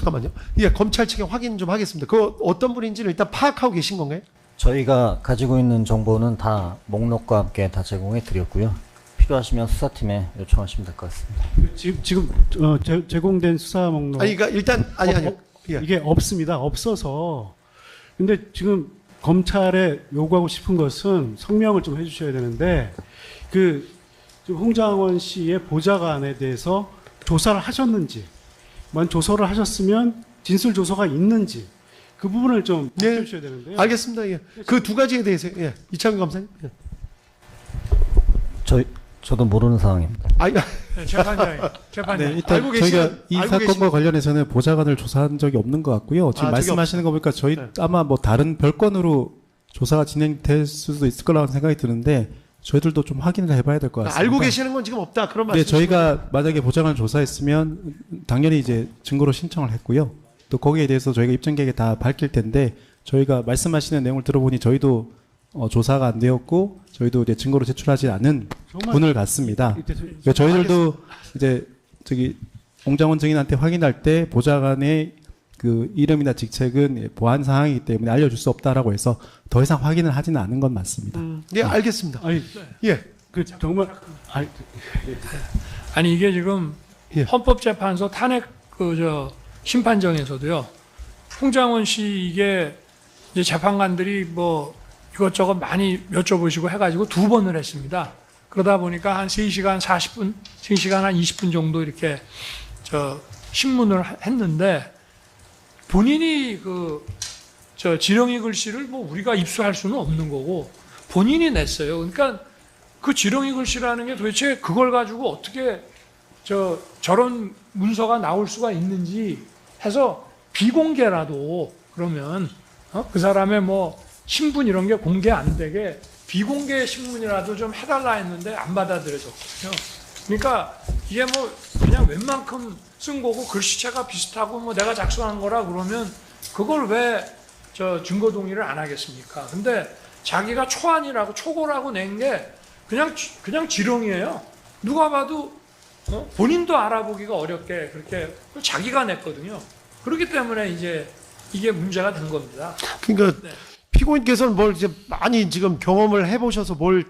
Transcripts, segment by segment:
잠깐만요. 예, 검찰 측에 확인 좀 하겠습니다. 그 어떤 분인지는 일단 파악하고 계신 건가요? 저희가 가지고 있는 정보는 다 목록과 함께 다 제공해 드렸고요. 필요하시면 수사팀에 요청하시면 될 것 같습니다. 지금 지금 어, 제, 제공된 수사 목록 아니, 그러니까 일단 아니 어, 아니. 어, 예. 이게 없습니다. 없어서 근데 지금 검찰에 요구하고 싶은 것은 성명을 좀 해주셔야 되는데 그 지금 홍장원 씨의 보좌관에 대해서 조사를 하셨는지, 만 조사를 하셨으면 진술 조서가 있는지 그 부분을 좀 네. 밝혀주셔야 되는데요. 알겠습니다. 예. 그 두 가지에 대해서 예. 이창규 검사님. 예. 저희 저도 모르는 상황입니다. 아니, 네, 재판장님, 재판장. 네, 일단 저희가 이 알고 사건과 계시는- 관련해서는 보좌관을 조사한 적이 없는 것 같고요. 지금 아, 말씀하시는 거 보니까 저희 네. 아마 뭐 다른 별건으로 조사가 진행될 수도 있을 거라고 생각이 드는데 저희들도 좀 확인을 해봐야 될 것 같습니다. 알고 계시는 건 지금 없다. 그런 네, 말씀. 저희가 만약에 보좌관을 조사했으면 당연히 이제 증거로 신청을 했고요. 또 거기에 대해서 저희가 입증객에 다 밝힐 텐데 저희가 말씀하시는 내용을 들어보니 저희도 어, 조사가 안 되었고 저희도 이제 증거로 제출하지 않은 분을 저- 그러니까 저희들도 이제 저기 옹장원 증인한테 확인할 때 보좌관의 그 이름이나 직책은 보안 사항이기 때문에 알려줄 수 없다라고 해서 더 이상 확인을 하지는 않은 건 맞습니다. 음, 예, 알겠습니다. 아니 예. 그 정말 아니 아니 이게 지금 예. 헌법재판소 탄핵 그 저 심판정에서도요. 홍장원 씨 이게 이제 재판관들이 뭐 이것저것 많이 여쭤보시고 해가지고 두 번을 했습니다. 그러다 보니까 한 3시간 40분, 3시간 한 20분 정도 이렇게 저 신문을 하- 했는데 본인이 그 저 지렁이 글씨를 뭐 우리가 입수할 수는 없는 거고 본인이 냈어요. 그러니까 그 지렁이 글씨라는 게 도대체 그걸 가지고 어떻게 저 저런 문서가 나올 수가 있는지 해서 비공개라도 그러면 어? 그 사람의 뭐 신분 이런 게 공개 안 되게 비공개 신문이라도 좀 해달라 했는데 안 받아들여졌거든요. 그러니까 이게 뭐 그냥 웬만큼 쓴 거고 글씨체가 비슷하고 뭐 내가 작성한 거라 그러면 그걸 왜 저 증거 동의를 안 하겠습니까? 근데 자기가 초안이라고 초고라고 낸 게 그냥 지- 그냥 지렁이에요. 누가 봐도 어? 본인도 알아보기가 어렵게 그렇게 자기가 냈거든요. 그렇기 때문에 이제 이게 문제가 된 겁니다. 그러니까 네. 피고인께서는 뭘 이제 많이 지금 경험을 해보셔서 뭘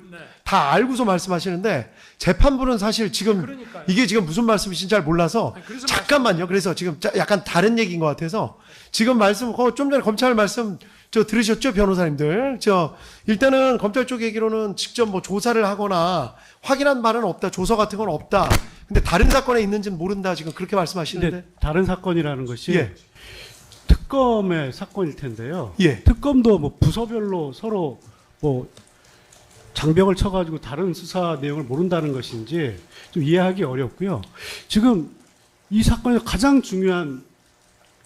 다 네. 알고서 말씀하시는데 재판부는 사실 지금 그러니까요. 이게 지금 무슨 말씀이신지 잘 몰라서 아니, 그래서 잠깐만요. 그래서 지금 자- 약간 다른 얘기인 것 같아서 지금 말씀 어, 좀 전에 검찰 말씀 저 들으셨죠 변호사님들 저 일단은 검찰 쪽 얘기로는 직접 뭐 조사를 하거나 확인한 바는 없다 조서 같은 건 없다 근데 다른 사건에 있는지는 모른다 지금 그렇게 말씀하시는데 다른 사건이라는 것이 예. 특검의 사건일 텐데요. 예. 특검도 뭐 부서별로 서로 뭐 장벽을 쳐가지고 다른 수사 내용을 모른다는 것인지 좀 이해하기 어렵고요. 지금 이 사건에서 가장 중요한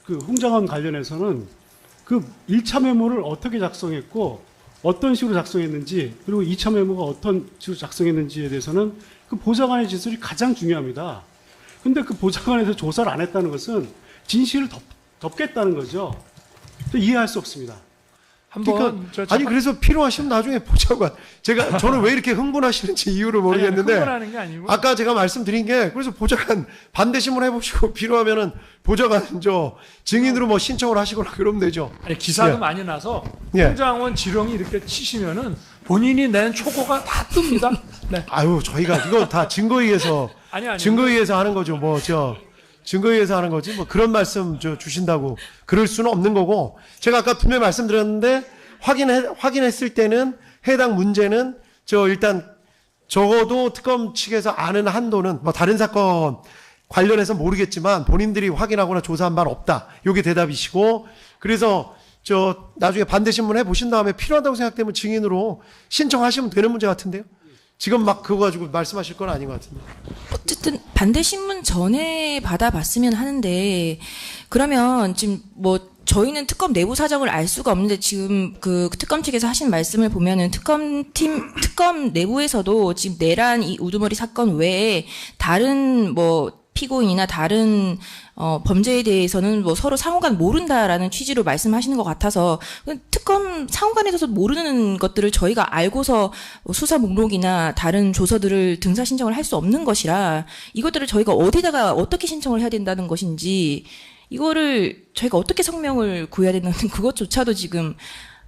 그 홍장원 관련해서는 그 1차 메모를 어떻게 작성했고 어떤 식으로 작성했는지 그리고 2차 메모가 어떤 식으로 작성했는지에 대해서는 그 보좌관의 진술이 가장 중요합니다. 근데 그 보좌관에서 조사를 안 했다는 것은 진실을 덮, 덮겠다는 거죠. 저 이해할 수 없습니다. 한번 그러니까 저 아니 그래서 필요하시면 나중에 보자고 제가 저는 왜 이렇게 흥분하시는지 이유를 모르겠는데 아니, 흥분하는 게 아니고 아까 제가 말씀드린 게 그래서 보좌관 반대 신문 해보시고 필요하면은 보좌관 저 증인으로 뭐 신청을 하시거나 그러면 되죠. 아니 기사도 예. 많이 나서 예. 홍장원 지렁이 이렇게 치시면은 본인이 낸 초고가 다 뜹니다. 네. 아유 저희가 이거 다 증거에 의해서 아니 아니. 증거에 의해서 하는 거죠. 뭐 저 증거에 의해서 하는 거지 뭐 그런 말씀 저 주신다고 그럴 수는 없는 거고 제가 아까 분명히 말씀드렸는데 확인해 확인했을 때는 해당 문제는 저 일단 적어도 특검 측에서 아는 한도는 뭐 다른 사건 관련해서 모르겠지만 본인들이 확인하거나 조사한 바는 없다. 요게 대답이시고 그래서 저 나중에 반대 신문 해 보신 다음에 필요하다고 생각되면 증인으로 신청하시면 되는 문제 같은데요. 지금 막 그거 가지고 말씀하실 건 아닌 것 같은데. 어쨌든 반대 신문 전에 받아봤으면 하는데 그러면 지금 뭐 저희는 특검 내부 사정을 알 수가 없는데 지금 그 특검 측에서 하신 말씀을 보면은 특검 팀 특검 내부에서도 지금 내란 이 우두머리 사건 외에 다른 뭐 피고인이나 다른 어, 범죄에 대해서는 뭐 서로 상호간 모른다라는 취지로 말씀하시는 것 같아서 특검 상호간에서 모르는 것들을 저희가 알고서 수사 목록이나 다른 조서들을 등사 신청을 할 수 없는 것이라 이것들을 저희가 어디다가 어떻게 신청을 해야 된다는 것인지 이거를 저희가 어떻게 성명을 구해야 되는 그것조차도 지금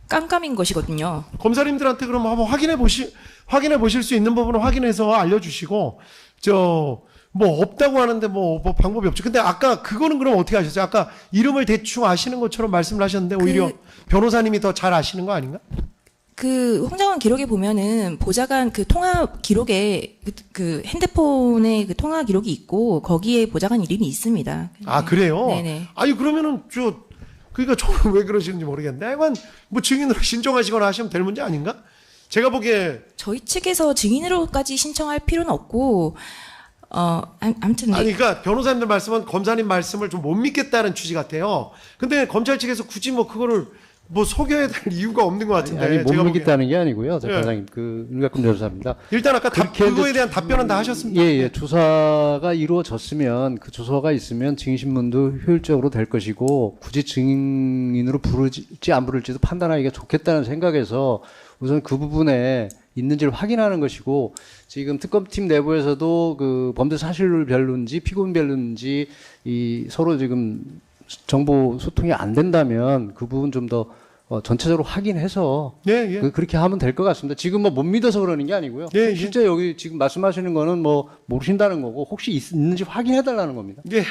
깜깜인 것이거든요. 검사님들한테 그럼 한번 확인해 보시 확인해 보실 수 있는 부분을 확인해서 알려주시고 저 뭐 없다고 하는데 뭐, 뭐 방법이 없죠. 근데 아까 그거는 그럼 어떻게 하셨어요? 아까 이름을 대충 아시는 것처럼 말씀을 하셨는데 오히려 변호사님이 더 잘 아시는 거 아닌가? 그 홍장원 기록에 보면은 보좌관 그 통화 기록에 그, 그 핸드폰에 그 통화 기록이 있고 거기에 보좌관 이름이 있습니다. 아 그래요? 네네. 아니 그러면은 저 그러니까 저는 왜 그러시는지 모르겠는데 하여간 뭐 증인으로 신청하시거나 하시면 될 문제 아닌가? 제가 보기에 저희 측에서 증인으로까지 신청할 필요는 없고 어 암- 아무튼 네. 아니 그러니까 변호사님들 말씀은 검사님 말씀을 좀 못 믿겠다는 취지 같아요. 근데 검찰 측에서 굳이 뭐 그거를 뭐 속여야 될 이유가 없는 것 같은데 아니, 못 제가 보기엔. 믿겠다는 게 아니고요. 예. 재판장님, 그, 윤곽금 변호사입니다. 일단 아까 답, 그거에 대한 답변은 다 하셨습니다. 예, 예. 조사가 이루어졌으면 그 조서가 있으면 증인신문도 효율적으로 될 것이고 굳이 증인으로 부르지 안 부를지도 판단하기가 좋겠다는 생각에서 우선 그 부분에 있는지를 확인하는 것이고 지금 특검팀 내부에서도 그 범죄 사실별론지 피고인별론지 이 서로 지금 정보 소통이 안 된다면 그 부분 좀더 어, 전체적으로 확인해서 예, 예. 그, 그렇게 하면 될 것 같습니다. 지금 뭐 못 믿어서 그러는 게 아니고요. 예, 예. 실제 여기 지금 말씀하시는 거는 뭐 모르신다는 거고 혹시 있, 있는지 확인해 달라는 겁니다. 예.